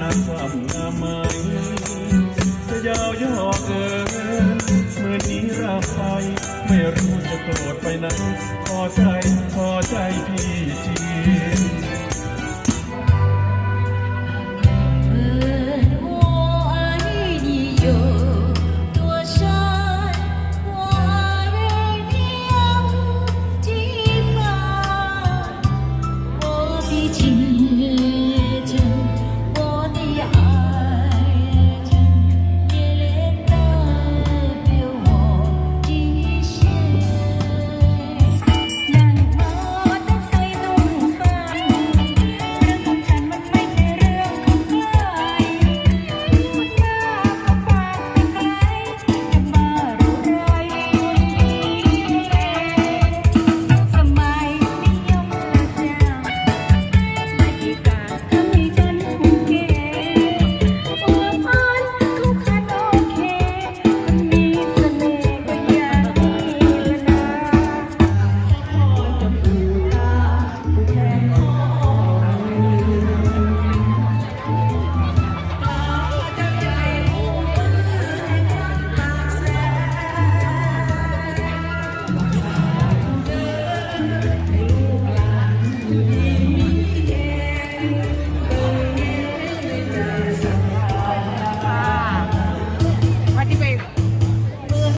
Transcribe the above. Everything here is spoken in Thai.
นักความงามไหมจะยาวย่อเกินเมื่อนี้ราไป ไม่รู้จะโกรธไปไหนพอใจ